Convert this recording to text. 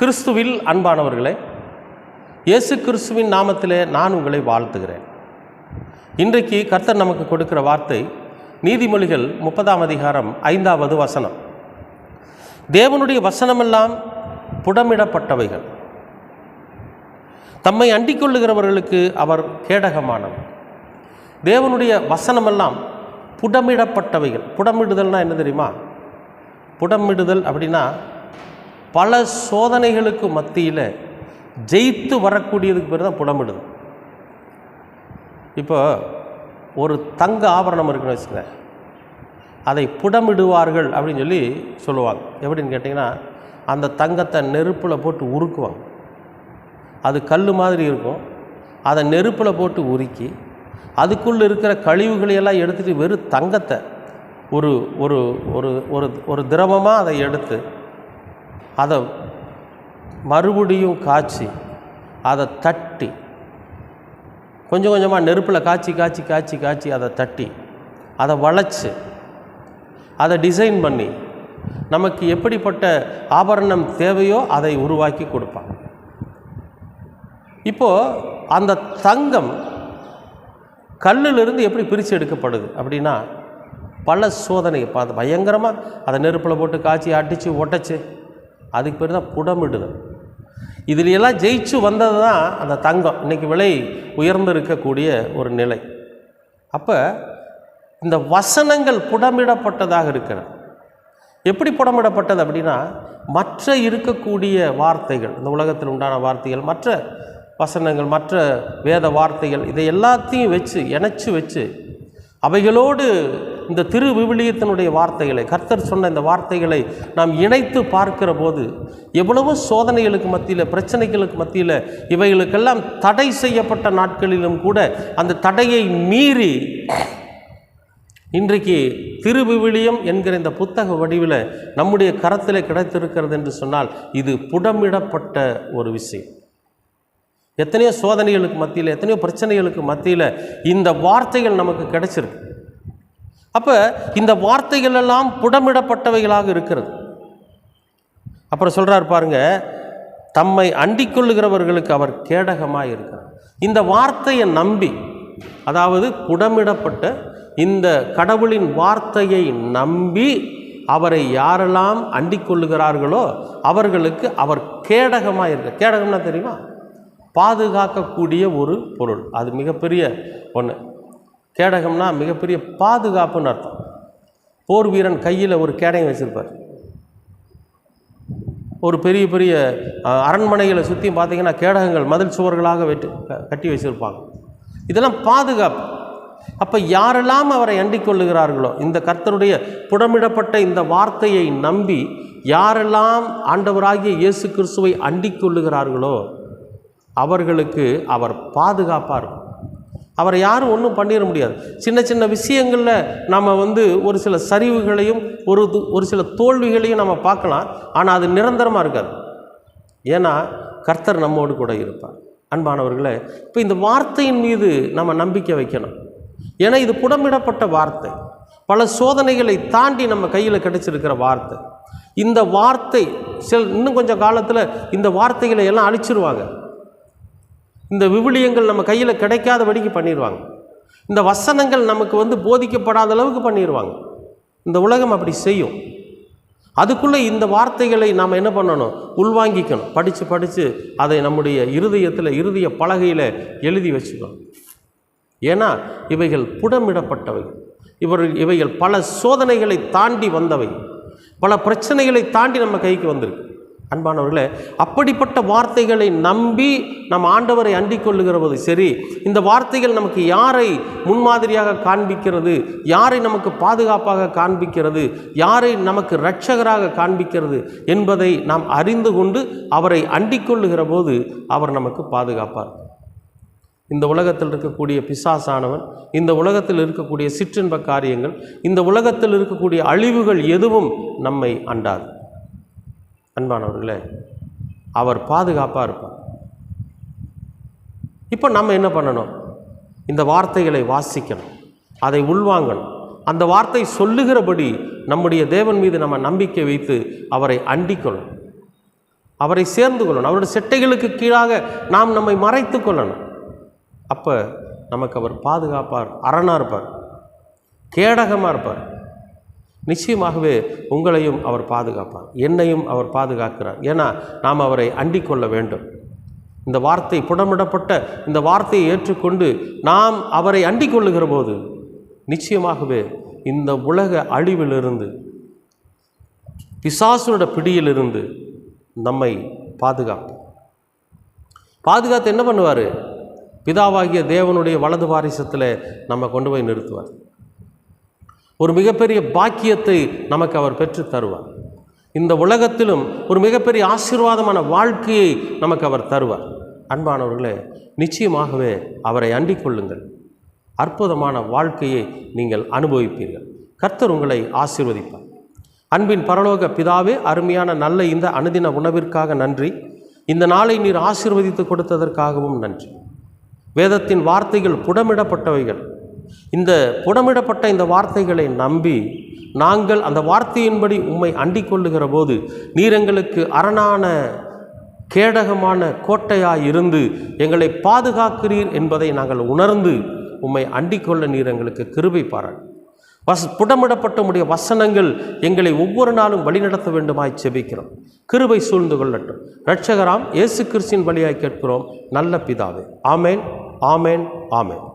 கிறிஸ்துவில் அன்பானவர்களே இயேசு கிறிஸ்துவின் நாமத்திலே நான் உங்களை வாழ்த்துகிறேன். இன்றைக்கு கர்த்தர் நமக்கு கொடுக்கிற வார்த்தை நீதிமொழிகள் முப்பதாம் அதிகாரம் ஐந்தாவது வசனம். தேவனுடைய வசனமெல்லாம் புடமிடப்பட்டவைகள். தம்மை அண்டிக்கொள்ளுகிறவர்களுக்கு அவர் கேடகமானவர். தேவனுடைய வசனமெல்லாம் புடமிடப்பட்டவைகள். புடமிடுதல்னால் என்ன தெரியுமா? புடமிடுதல் அப்படின்னா பல சோதனைகளுக்கு மத்தியில் ஜெயித்து வரக்கூடியதுக்கு பேர் தான் புடமிடுது இப்போ ஒரு தங்க ஆபரணம் இருக்குன்னு வச்சுக்கோங்க. அதை புடமிடுவார்கள் அப்படின்னு சொல்லி சொல்லுவாங்க. எப்படின்னு கேட்டிங்கன்னா அந்த தங்கத்தை நெருப்பில் போட்டு உருக்குவாங்க. அது கல் மாதிரி இருக்கும். அதை நெருப்பில் போட்டு உருக்கி அதுக்குள்ளே இருக்கிற கழிவுகளையெல்லாம் எடுத்துகிட்டு வெறும் தங்கத்தை ஒரு ஒரு ஒரு ஒரு ஒரு திரவமாக அதை எடுத்து அதை மறுபடியும் காய்ச்சி அதை தட்டி கொஞ்சம் கொஞ்சமாக நெருப்பில் காய்ச்சி காய்ச்சி காய்ச்சி காய்ச்சி அதை தட்டி அதை வளைச்சி அதை டிசைன் பண்ணி நமக்கு எப்படிப்பட்ட ஆபரணம் தேவையோ அதை உருவாக்கி கொடுப்பாங்க இப்போது அந்த தங்கம் கல்லிலிருந்து எப்படி பிரித்து எடுக்கப்படுது அப்படின்னா பல சோதனை பார்த்து பயங்கரமாக அதை நெருப்பில் போட்டு காய்ச்சி அடித்து ஒட்டச்சு அதுக்கு பேர் தான் புடமிடுதல் இதுல எல்லாம் ஜெயிச்சு வந்தது தான் அந்த தங்கம். இன்றைக்கி விலை உயர்ந்து இருக்கக்கூடிய ஒரு நிலை. அப்போ இந்த வசனங்கள் புடமிடப்பட்டதாக இருக்கிறது. எப்படி புடமிடப்பட்டது அப்படின்னா மற்ற இருக்கக்கூடிய வார்த்தைகள் இந்த உலகத்தில் உண்டான வார்த்தைகள் மற்ற வசனங்கள் மற்ற வேத வார்த்தைகள் இதை எல்லாத்தையும் வச்சு இணைச்சி வச்சு அவைகளோடு இந்த திரு விவிலியத்தினுடைய வார்த்தைகளை கர்த்தர் சொன்ன இந்த வார்த்தைகளை நாம் இணைத்து பார்க்கிற போது எவ்வளவோ சோதனைகளுக்கு மத்தியில் பிரச்சனைகளுக்கு மத்தியில் இவைகளுக்கெல்லாம் தடை செய்யப்பட்ட நாட்களிலும் கூட அந்த தடையை மீறி இன்றைக்கு திருவிவிலியம் என்கிற இந்த புத்தக வடிவில் நம்முடைய கரத்தில் கிடைத்திருக்கிறது என்று சொன்னால் இது புடமிடப்பட்ட ஒரு விஷயம். எத்தனையோ சோதனைகளுக்கு மத்தியில் எத்தனையோ பிரச்சனைகளுக்கு மத்தியில் இந்த வார்த்தைகள் நமக்கு கிடைச்சிருக்கு. அப்போ இந்த வார்த்தைகள் எல்லாம் புடமிடப்பட்டவைகளாக இருக்கிறது. அப்புறம் சொல்கிறார் பாருங்க தம்மை அண்டிக் கொள்ளுகிறவர்களுக்கு அவர் கேடகமாக இருக்கிறார். இந்த வார்த்தையை நம்பி அதாவது புடமிடப்பட்ட இந்த கடவுளின் வார்த்தையை நம்பி அவரை யாரெல்லாம் அண்டிக் கொள்ளுகிறார்களோ அவர்களுக்கு அவர் கேடகமாக இருக்க கேடகம்னா தெரியுமா? பாதுகாக்கக்கூடிய ஒரு பொருள். அது மிகப்பெரிய ஒன்று கேடகம்னா மிகப்பெரிய பாதுகாப்புன்னு அர்த்தம். போர் வீரன் கையில் ஒரு கேடகம் வச்சுருப்பார். ஒரு பெரிய பெரிய அரண்மனைகளை சுற்றியும் பார்த்தீங்கன்னா கேடகங்கள் மதில் சுவர்களாக வெட்டு க- கட்டி வச்சுருப்பாங்க. இதெல்லாம் பாதுகாப்பு. அப்போ யாரெல்லாம் அவரை அண்டிக்கொள்ளுகிறார்களோ இந்த கர்த்தருடைய புடமிடப்பட்ட இந்த வார்த்தையை நம்பி யாரெல்லாம் ஆண்டவராகிய இயேசு கிறிஸ்துவை அண்டிக் கொள்ளுகிறார்களோ அவர்களுக்கு அவர் பாதுகாப்பாக இருக்கும். அவரை யாரும் ஒன்றும் பண்ணிட முடியாது. சின்ன சின்ன விஷயங்களில் நம்ம வந்து ஒரு சில சரிவுகளையும் ஒரு ஒரு சில தோல்விகளையும் நம்ம பார்க்கலாம். ஆனால் அது நிரந்தரமாக இருக்காது. ஏன்னா கர்த்தர் நம்மோடு கூட இருப்பார். அன்பானவர்களே இப்போ இந்த வார்த்தையின் மீது நம்ம நம்பிக்கை வைக்கணும். ஏன்னா இது புடமிடப்பட்ட வார்த்தை. பல சோதனைகளை தாண்டி நம்ம கையில் கிடைச்சிருக்கிற வார்த்தை. இந்த வார்த்தை சில இன்னும் கொஞ்சம் காலத்தில் இந்த வார்த்தைகளை எல்லாம் அழிச்சிருவாங்க. இந்த விவிலியங்கள் நம்ம கையில் கிடைக்காதபடிக்கு பண்ணிடுவாங்க இந்த வசனங்கள் நமக்கு வந்து போதிக்கப்படாத அளவுக்கு பண்ணிடுவாங்க இந்த உலகம் அப்படி செய்யும். அதுக்குள்ளே இந்த வார்த்தைகளை நாம் என்ன பண்ணணும்? உள்வாங்கிக்கணும். படித்து படித்து அதை நம்முடைய இருதயத்தில் இருதய பலகையில் எழுதி வச்சுக்கணும். ஏன்னா இவைகள் புடமிடப்பட்டவை. இவர் இவைகள் பல சோதனைகளை தாண்டி வந்தவை. பல பிரச்சனைகளை தாண்டி நம்ம கைக்கு வந்திருக்கு. அன்பானவர்களே அப்படிப்பட்ட வார்த்தைகளை நம்பி நம் ஆண்டவரை அண்டிக் கொள்ளுகிறவது சரி இந்த வார்த்தைகள் நமக்கு யாரை முன்மாதிரியாக காண்பிக்கிறது யாரை நமக்கு பாதுகாப்பாக காண்பிக்கிறது யாரை நமக்கு இரட்சகராக காண்பிக்கிறது என்பதை நாம் அறிந்து கொண்டு அவரை அண்டிக் கொள்ளுகிற போது அவர் நமக்கு பாதுகாப்பார். இந்த உலகத்தில் இருக்கக்கூடிய பிசாசானவன் இந்த உலகத்தில் இருக்கக்கூடிய சிற்றின்ப காரியங்கள் இந்த உலகத்தில் இருக்கக்கூடிய அழிவுகள் எதுவும் நம்மை அண்டாது. அன்பானவர்களே அவர் பாதுகாப்பாக இருப்பார். இப்போ நம்ம என்ன பண்ணணும்? இந்த வார்த்தைகளை வாசிக்கணும். அதை உள்வாங்கணும். அந்த வார்த்தை சொல்லுகிறபடி நம்முடைய தேவன் மீது நம்ம நம்பிக்கை வைத்து அவரை அண்டிக்கணும். அவரை சேர்ந்து கொள்ளணும் அவருடைய செட்டைகளுக்கு கீழாக நாம் நம்மை மறைத்து கொள்ளணும். அப்போ நமக்கு அவர் பாதுகாப்பார் அரணாக இருப்பார். கேடகமாக இருப்பார். நிச்சயமாகவே உங்களையும் அவர் பாதுகாப்பார் என்னையும் அவர் பாதுகாக்கிறார். ஏன்னா நாம் அவரை அண்டிக் கொள்ள வேண்டும். இந்த வார்த்தை புடமிடப்பட்ட இந்த வார்த்தையை ஏற்றுக்கொண்டு நாம் அவரை அண்டிக் கொள்ளுகிற போது நிச்சயமாகவே இந்த உலக அழிவிலிருந்து பிசாசுனோட பிடியிலிருந்து நம்மை பாதுகாப்போம் பாதுகாத்து என்ன பண்ணுவார்? பிதாவாகிய தேவனுடைய வலது வாரிசத்தில் நம்ம கொண்டு போய் நிறுத்துவார். ஒரு மிகப்பெரிய பாக்கியத்தை நமக்கு அவர் பெற்று தருவார். இந்த உலகத்திலும் ஒரு மிகப்பெரிய ஆசீர்வாதமான வாழ்க்கையை நமக்கு அவர் தருவார். அன்பானவர்களே நிச்சயமாகவே அவரை அண்டிக் கொள்ளுங்கள். அற்புதமான வாழ்க்கையை நீங்கள் அனுபவிப்பீர்கள். கர்த்தர் உங்களை ஆசீர்வதிப்பார். அன்பின் பரலோக பிதாவே அருமையான நல்ல இந்த அனுதின உணவிற்காக நன்றி. இந்த நாளை நீர் ஆசீர்வதித்து கொடுத்ததற்காகவும் நன்றி. வேதத்தின் வார்த்தைகள் புடமிடப்பட்டவைகள். இந்த புடமிடப்பட்ட இந்த வார்த்தைகளை நம்பி நாங்கள் அந்த வார்த்தையின்படி உம்மை அண்டிக் கொள்ளுகிற போது நீர் எங்களுக்கு அரணான கேடகமான கோட்டையாய் இருந்து எங்களை பாதுகாக்கிறீர் என்பதை நாங்கள் உணர்ந்து உம்மை அண்டிக் கொள்ள நீர் எங்களுக்கு கிருபை பாராட்டு. வஸ் புடமிடப்பட்ட உடைய வசனங்கள் எங்களை ஒவ்வொரு நாளும் வழிநடத்த வேண்டுமாய் செபிக்கிறோம். கிருபை சூழ்ந்து கொள்ளட்டும். ரட்சகராம் இயேசு கிறிஸ்தின் வழியாய் கேட்கிறோம். நல்ல பிதாவே. ஆமேன் ஆமேன் ஆமேன்.